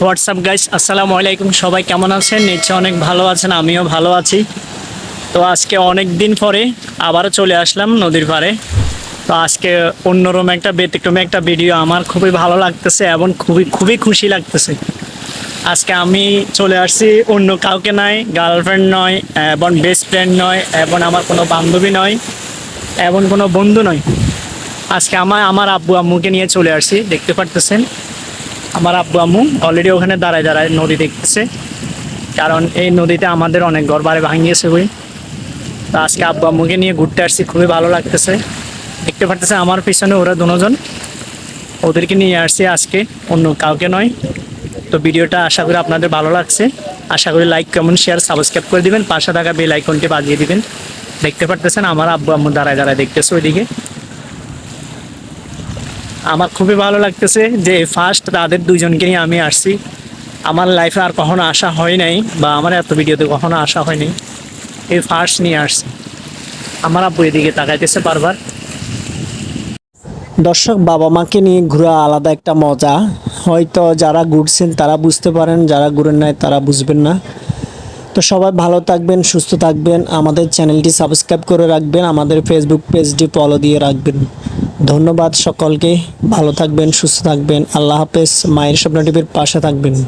WhatsApp guys, আসসালামু আলাইকুম। সবাই কেমন আছেন? নিশ্চয় অনেক ভালো আছেন, আমিও ভালো আছি। তো আজকে অনেক দিন পরে আবারও চলে আসলাম নদীর পাড়ে। তো আজকে অন্যরকম একটা, ব্যতিক্রমে একটা ভিডিও আমার খুবই ভালো লাগতেছে এবং খুবই খুবই খুশি লাগতেছে। আজকে আমি চলে আসছি অন্য কাউকে নয় গার্লফ্রেন্ড নয়, এবং বেস্ট ফ্রেন্ড নয়, এবং আমার কোনো বান্ধবী নয়, এবং কোনো বন্ধু নয়। আজকে আমার আমার আব্বু আম্মুকে নিয়ে চলে আসছি, দেখতে পারতেছেন? আমার আব্বু আম্মু অলরেডি ওখানে দাঁড়ায় দাঁড়ায় নদী দেখতেছে। কারণ এই নদীতে আমাদের অনেক ঘর বাড়ি ভাঙিয়েছে বই। তো আজকে আব্বু আম্মুকে নিয়ে ঘুরতে আসছি, খুবই ভালো লাগতেছে। দেখতে পারতেছে আমার পিছনে ওরা দুজন। ওদেরকে নিয়ে আসছি আজকে, অন্য কাউকে নয়। তো ভিডিওটা আশা করি আপনাদের ভালো লাগছে। আশা করি লাইক কমেন্ট শেয়ার সাবস্ক্রাইব করে দিবেন। পাশে থাকা বেল আইকনটি বাজিয়ে দিবেন। দেখতে পারতেছেন আমার আব্বু আম্মু দাঁড়ায় দাঁড়ায় দেখতেছে ওইদিকে। আমার খুবই ভালো লাগতেছে যে ফার্স্ট তাদের দুজনকে নিয়ে আমি আসছি। আমার লাইফে আর কখনো আসা হয় নাই বা আমার এত ভিডিওতে কখনো আসা হয়নি এই ফার্স্ট নিয়ে আসছি। আমার আব্বু এদিকে তাকাইতেছে বারবার। দর্শক, বাবা মাকে নিয়ে ঘোরা আলাদা একটা মজা। হয়তো যারা ঘুরছেন তারা বুঝতে পারেন, যারা ঘুরেন নাই তারা বুঝবেন না। তো সবাই ভালো থাকবেন, সুস্থ থাকবেন। আমাদের চ্যানেলটি সাবস্ক্রাইব করে রাখবেন, আমাদের ফেসবুক পেজটি ফলো দিয়ে রাখবেন। ধন্যবাদ সকলকে। ভালো থাকবেন সুস্থ থাকবেন। আল্লাহ হাফেজ। মায়ের স্বপ্ন টিভির পাশে থাকবেন।